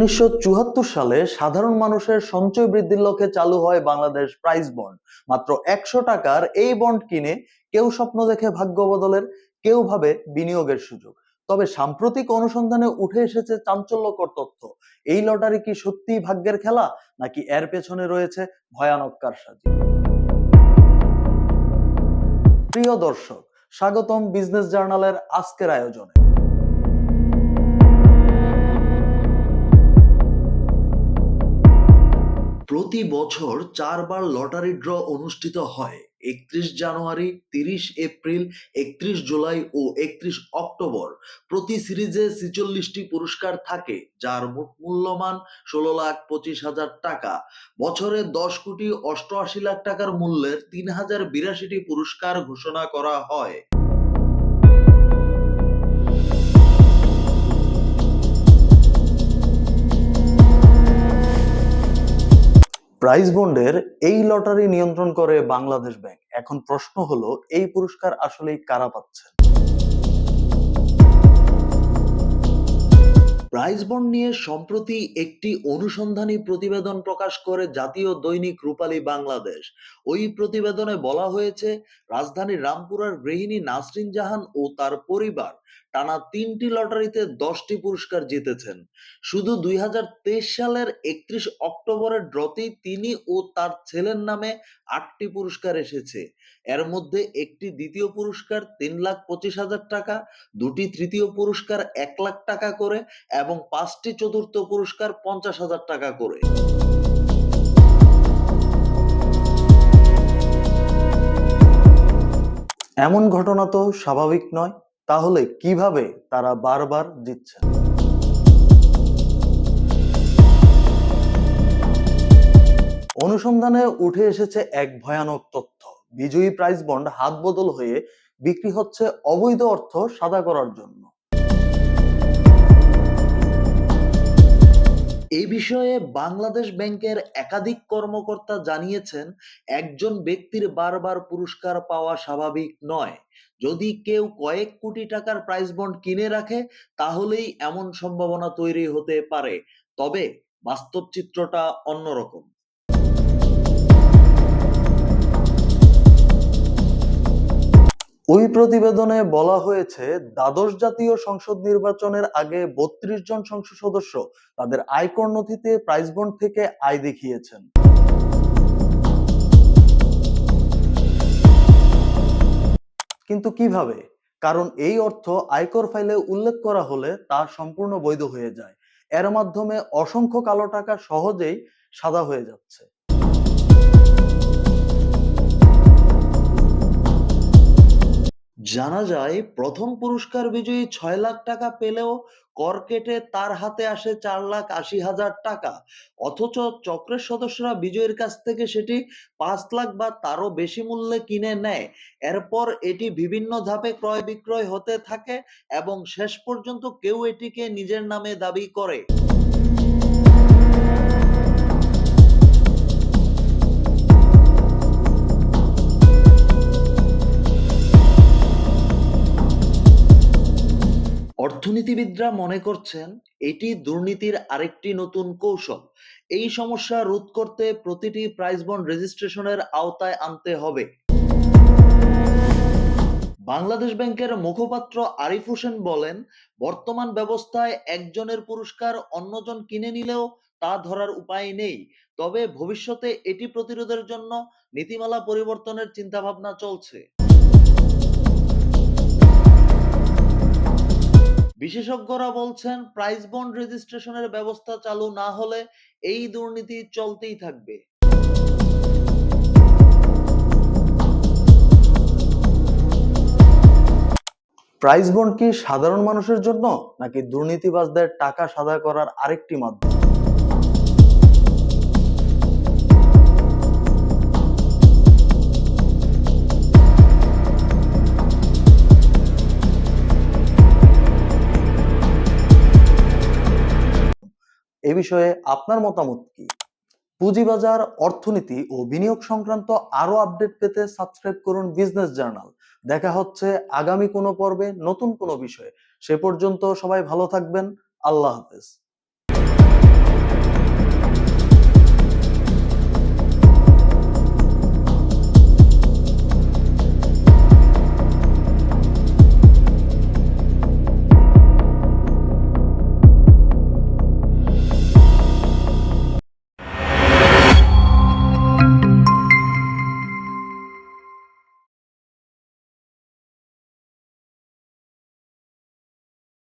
উনিশশো চুয়াত্তর সালে সাধারণ মানুষের সঞ্চয় বৃদ্ধির লক্ষ্যে চালু হয় বাংলাদেশ প্রাইজ বন্ড। মাত্র একশো টাকার এই বন্ড কিনে কেউ স্বপ্ন দেখে ভাগ্য বদলের, কেউ ভাবে বিনিয়োগের সুযোগ। তবে সাম্প্রতিক অনুসন্ধানে উঠে এসেছে চাঞ্চল্যকর তথ্য। এই লটারি কি সত্যি ভাগ্যের খেলা, নাকি এর পেছনে রয়েছে ভয়ানক কারসাজি? প্রিয় দর্শক, স্বাগতম বিজনেস জার্নালের আজকের আয়োজনে। প্রতি বছর চারবার লটারি ড্র অনুষ্ঠিত হয়, একত্রিশ জানুয়ারি, তিরিশ এপ্রিল, একত্রিশ জুলাই ও একত্রিশ অক্টোবর। প্রতি সিরিজে ছিচল্লিশটি পুরস্কার থাকে, যার মোট মূল্যমান ষোলো লাখ পঁচিশ হাজার টাকা। বছরে দশ কোটি অষ্টআশি লাখ টাকার মূল্যের তিন হাজার বিরাশিটি পুরস্কার ঘোষণা করা হয়। প্রাইজ বন্ডের এই লটারি নিয়ন্ত্রণ করে বাংলাদেশ ব্যাংক। এখন প্রশ্ন হলো, এই পুরস্কার আসলেই কারা পাচ্ছেন? প্রাইজ বন্ড নিয়ে সম্প্রতি একটি অনুসন্ধানী প্রতিবেদন প্রকাশ করে জাতীয় দৈনিক রূপালী বাংলাদেশ। ওই প্রতিবেদনে বলা হয়েছে, রাজধানীর রামপুরার গৃহিণী নাসরিন জাহান ও তার পরিবার টানা তিনটি লটারিতে দশটি পুরস্কার জিতেছেন। শুধু দুই হাজার তেইশ সালের একত্রিশ অক্টোবরের ড্রতেই তিনি ও তার ছেলের নামে আটটি পুরস্কার এসেছে। এর মধ্যে একটি দ্বিতীয় পুরস্কার তিন লাখ পঁচিশ হাজার টাকা, দুটি তৃতীয় পুরস্কার এক লাখ টাকা করে এবং পাঁচটি চতুর্থ পুরস্কার পঞ্চাশ হাজার টাকা করে। এমন ঘটনা তো স্বাভাবিক নয়। তাহলে কীভাবে তারা বারবার দিচ্ছে অনুসন্ধানে উঠে এসেছে এক ভয়ানক তথ্য। বিজয়ী প্রাইজ বন্ড হাত বদল হয়ে বিক্রি হচ্ছে অবৈধ অর্থ সাদা করার জন্য। এই বিষয়ে বাংলাদেশ ব্যাংকের একাধিক কর্মকর্তা জানিয়েছেন, একজন ব্যক্তির বারবার পুরস্কার পাওয়া স্বাভাবিক নয়। যদি কেউ কয়েক কোটি টাকার প্রাইস বন্ড কিনে রাখে, তাহলেই এমন সম্ভাবনা তৈরি হতে পারে। তবে বাস্তব চিত্রটা অন্যরকম। ওই প্রতিবেদনে বলা হয়েছে, দ্বাদশ জাতীয় সংসদ নির্বাচনের আগে বত্রিশ জন সংসদ সদস্য তাদের আয়কর নথিতে প্রাইজ বন্ড থেকে আয় দেখিয়েছেন। কিন্তু কীভাবে? কারণ এই অর্থ আয়কর ফাইলে উল্লেখ করা হলে তা সম্পূর্ণ বৈধ হয়ে যায়। এর মাধ্যমে অসংখ্য কালো টাকা সহজেই সাদা হয়ে যাচ্ছে। জানা যায়, প্রথম পুরস্কার বিজয়ী ছয় লাখ টাকা পেলেও কর কেটে তার হাতে আসে চার লাখ আশি হাজার টাকা। অথচ চক্রের সদস্যরা বিজয়ের কাছ থেকে সেটি পাঁচ লাখ বা তারও বেশি মূল্যে কিনে নেয়। এরপর এটি বিভিন্ন ধাপে ক্রয় বিক্রয় হতে থাকে এবং শেষ পর্যন্ত কেউ এটিকে নিজের নামে দাবি করে। অর্থনীতিবিদরা মনে করছেন এটি দুর্নীতির আরেকটি নতুন কৌশল। এই সমস্যা রোধ করতে প্রতিটি প্রাইজ বন্ড রেজিস্ট্রেশনের আওতায় আনতে হবে। বাংলাদেশ ব্যাংকের মুখপাত্র আরিফ হোসেন বলেন, বর্তমান ব্যবস্থায় একজনের পুরস্কার অন্যজন কিনে নিলেও তা ধরার উপায় নেই। তবে ভবিষ্যতে এটি প্রতিরোধের জন্য নীতিমালা পরিবর্তনের চিন্তাভাবনা চলছে। বিশেষজ্ঞরা বলছেন প্রাইস বন্ড রেজিস্ট্রেশনের ব্যবস্থা চালু না হলে এই দুর্নীতি চলতেই থাকবে। প্রাইস বন্ড কি সাধারণ মানুষের জন্য নাকি দুর্নীতিবাজদের টাকা সাদা করার আরেকটি মাধ্যম? বিষয়ে আপনার মতামত কি? পুঁজিবাজার, অর্থনীতি ও বিনিয়োগ সংক্রান্ত আরও আপডেট পেতে সাবস্ক্রাইব করুন বিজনেস জার্নাল। দেখা হচ্ছে আগামী কোনো পর্বে নতুন কোনো বিষয়ে। সে পর্যন্ত সবাই ভালো থাকবেন। আল্লাহ হাফেজ।